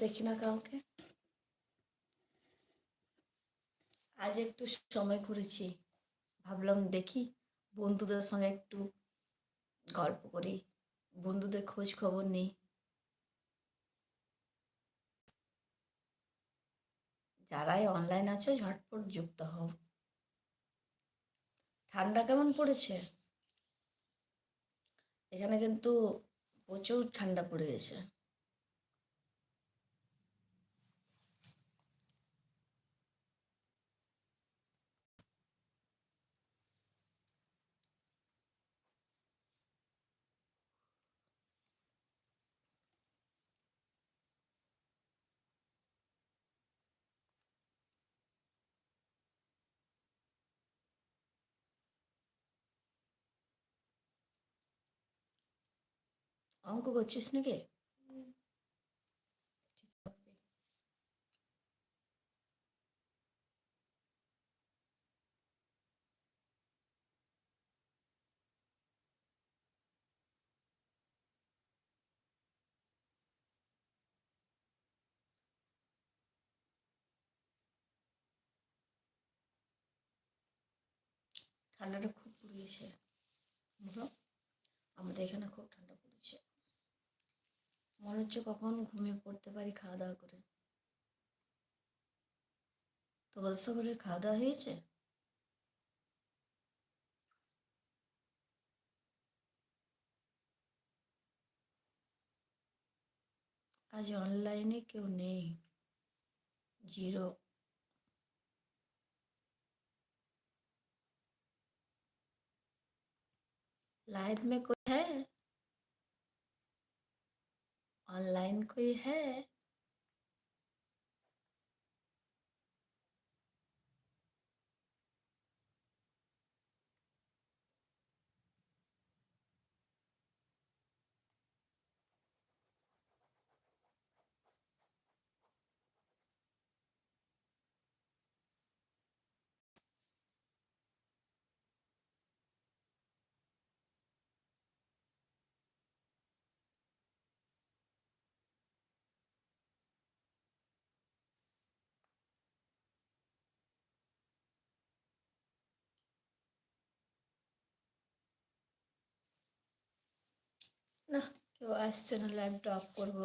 দেখি না কাউকে। আজ একটু সময় করেছি, ভাবলাম দেখি বন্ধুদের সঙ্গে একটু গল্প করি। বন্ধুদের খোঁজ খবর নেই। যারাই অনলাইন আছে, ঝটপট যুক্ত হও। ঠান্ডা কেমন পড়েছে? এখানে কিন্তু প্রচুর ঠান্ডা পড়ে গেছে। অঙ্ক করছিস নাকি ঠান্ডাটা খুব পড়েছে বলো আমাদের এখানে খুব মনে হচ্ছে কখন ঘুমিয়ে পড়তে পারি খাওয়া দাওয়া করে তোমাদের সকালে খাওয়া দাওয়া হয়েছে আজ অনলাইনে কেউ নেই জিরো लाइव में कोई है कोई है? আসছে না লাইভটা অফ করব।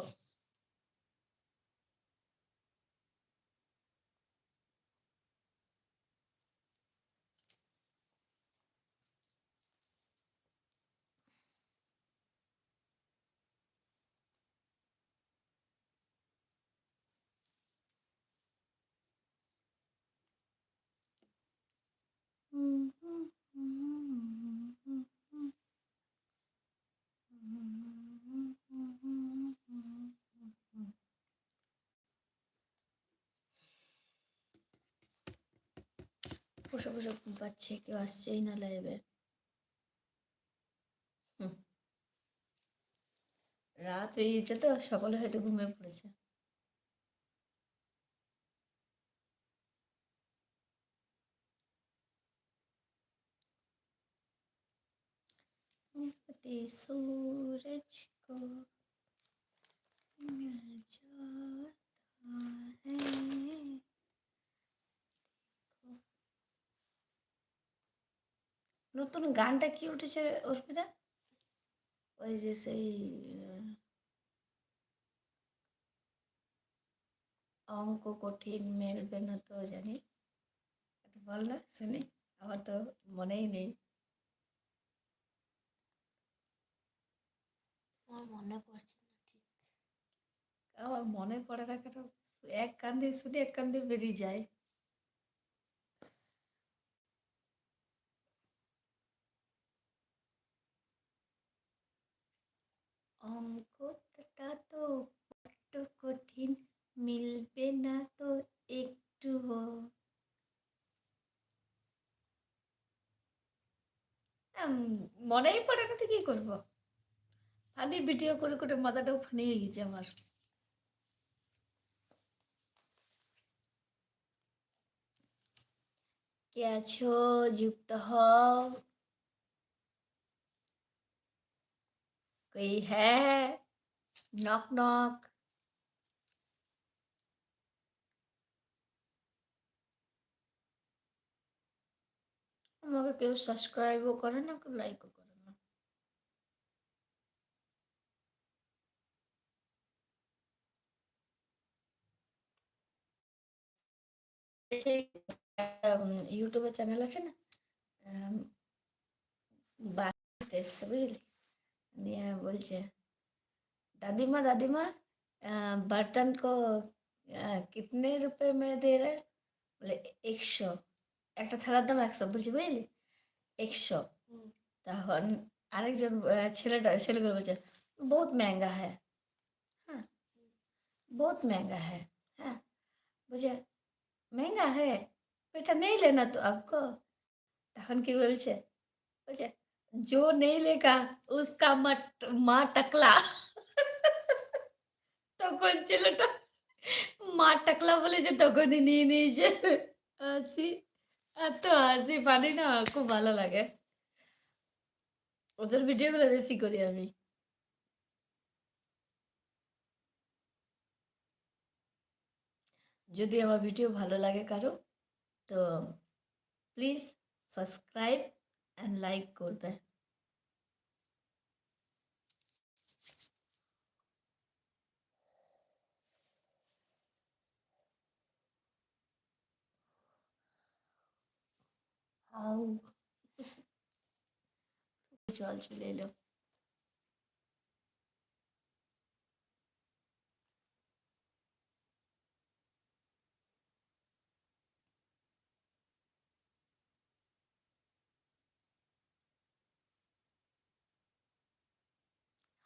বসে বসে ঘুম পাচ্ছে কেউ আসছেই না লাইভে রাত হয়ে গেছে তো সকলে হয়তো ঘুমিয়ে পড়েছে उगते सूरज को मिल जाता है নতুন গানটা কি উঠেছে অর্পিতা? ওই যে সেই অঙ্ক কঠিন মেলবে না তো জানি। একটু বল না শুনি। আমার তো মনেই নেই। আমার মনে পড়ছে না ঠিক। আমার মনে পড়ে না কেন? এক কান দিয়ে শুনি এক কান দিয়ে বেরিয়ে যায় অঙ্কটা তো বড্ড কঠিন মিলবে না তো একটুও মনেই পড়ে না তো কি করব আমি ভিডিও করে করে মাথাটাও ফোনে গেছে আমার কে আছো যুক্ত হও হ্যাঁ নক নক আমাকে কেউ সাবস্ক্রাইবও করে না কেউ লাইকও করে না সেই ইউটিউবে চ্যানেল আছে না আম, বাড়িতে এসছে বুঝলি দিয়ে বলছে दादीमा दादीमा अ, बर्तन को अ, कितने रुपए में दे रहे हैं? বলে একশো একটা থালার দাম একশো বলছি বুঝলি একশো হুম। তখন আরেকজন আহ, ছেলেটা ছেলেগুলো বলছে বহুত महंगा है हाँ बहुत महंगा है हाँ বুঝে महंगा है बेटा नहीं लेना तो आपको তখন কি বলছে বলছে जो नहीं लेगा उसका मट মা টাকলা তখন ছেলেটা মা টাকলা বলেছে তখনই নিয়ে নিয়েছে হাসি এত হাসি পারি না খুব ভালো লাগে ওদের ভিডিওগুলো বেশি করি আমি যদি আমার ভিডিও ভালো লাগে কারও তো প্লিজ সাবস্ক্রাইব অ্যান্ড লাইক করবে আউ জল চলে এলো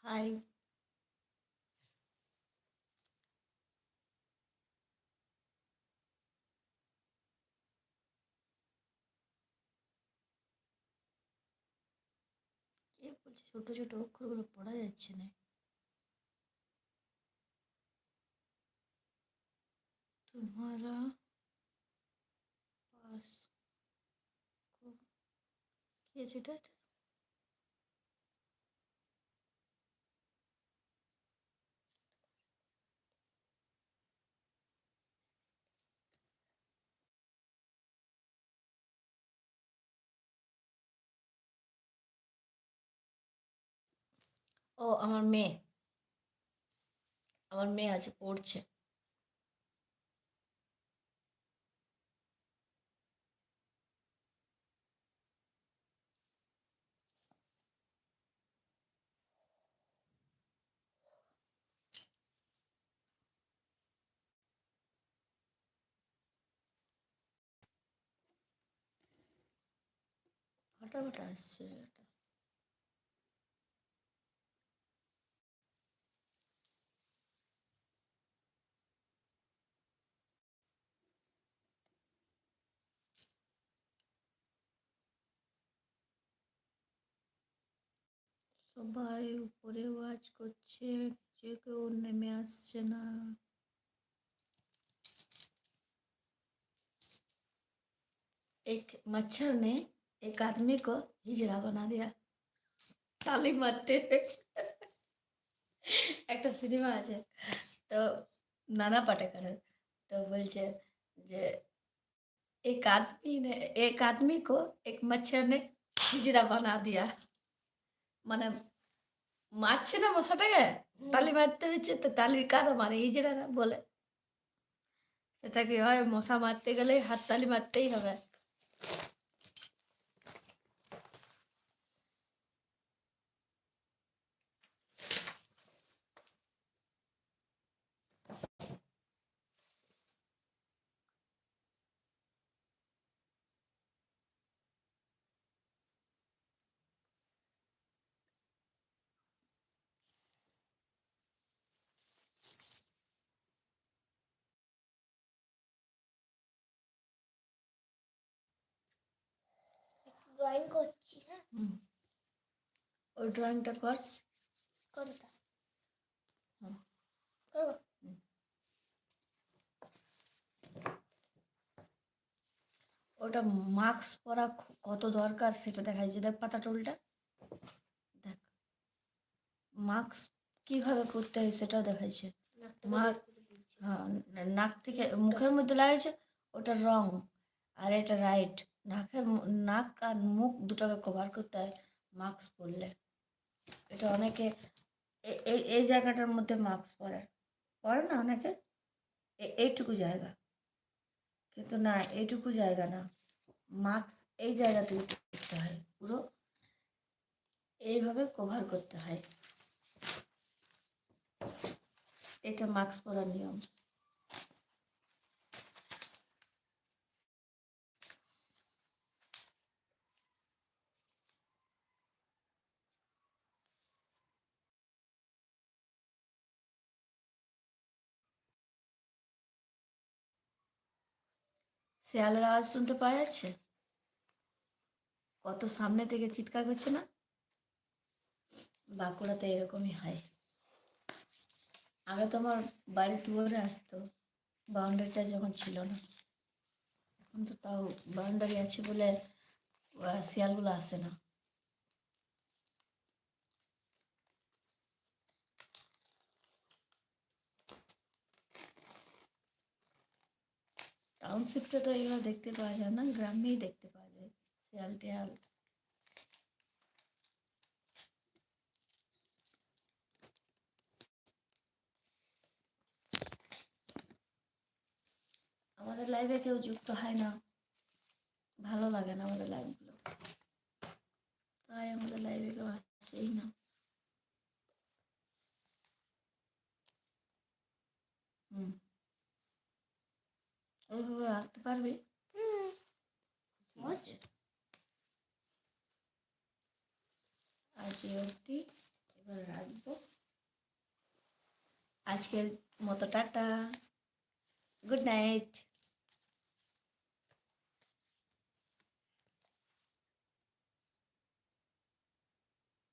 হাই বলছে ছোট ছোট অক্ষরগুলো পড়া যাচ্ছে না तुम्हारा पास को কি আছে এটা ও আমার মেয়ে। আমার মেয়ে আছে পড়ছে। ফাটা ফাটা আসছে। সবাই উপরে ওয়াচ করছে যে কেউ নেমে আসছে না एक मच्छर ने एक आदमी को हिजड़ा बना दिया ताली मारते একটা সিনেমা আছে তো নানা পাটেকরের তো বলছে যে एक आदमी ने एक आदमी को एक मच्छर ने हिजड़ा बना दिया মানে মারছে না মশাটাকে? তালি মারতে হচ্ছে তো তালি কারা মারে? এই যে বলে। সেটা কি হয় মশা মারতে গেলে হাত তালি মারতেই হবে। ড্রয়িং করছি হ্যাঁ? ওই ড্রয়িংটা কর। কোনটা করব? ওটা মাস্ক পরা কত দরকার সেটা দেখাইছে দেখ পাতাটা উল্টা দেখ। মাস্ক কীভাবে করতে হয় সেটাও দেখাইছে। হ্যাঁ নাক থেকে মুখের মধ্যে লাগাইছে ওটা রং আর এটা রাইট নাকের নাক আর মুখ দুটোকে কভার করতে হয় মাস্ক পরলে। এটা অনেকে এই এই জায়গাটার মধ্যে মাস্ক পরে। পরে না অনেকে? এইটুকু জায়গা। কিন্তু না, এইটুকু জায়গা না। মাস্ক এই জায়গাতে করতে হয় পুরো। এইভাবে কভার করতে হয়। এটা মাস্ক পরার নিয়ম। শেয়ালের আওয়াজ শুনতে পাওয়া যাচ্ছে? কত সামনে থেকে চিৎকার করছে না? বাঁকুড়াতে এরকমই হয়। আগে তো আমার বাড়ির দুয়ারে আসতো, বাউন্ডারিটা যখন ছিল না। এখন তো তাও বাউন্ডারি আছে বলে শিয়ালগুলো আসে না। টাউনশিপটা তো এগুলো দেখতে পাওয়া যায় না, গ্রামেই দেখতে পাওয়া যায়, শিয়াল টিয়াল। আমাদের লাইভে কেউ যুক্ত হয় না, ভালো লাগে না আমাদের লাইভগুলো তাই আমাদের লাইভে কেউ আসেই না। ওইভাবে আঁকতে পারবে? অব্দি আজ অবধি। এবার রাখব। আজকের মতো টাটা। Good night.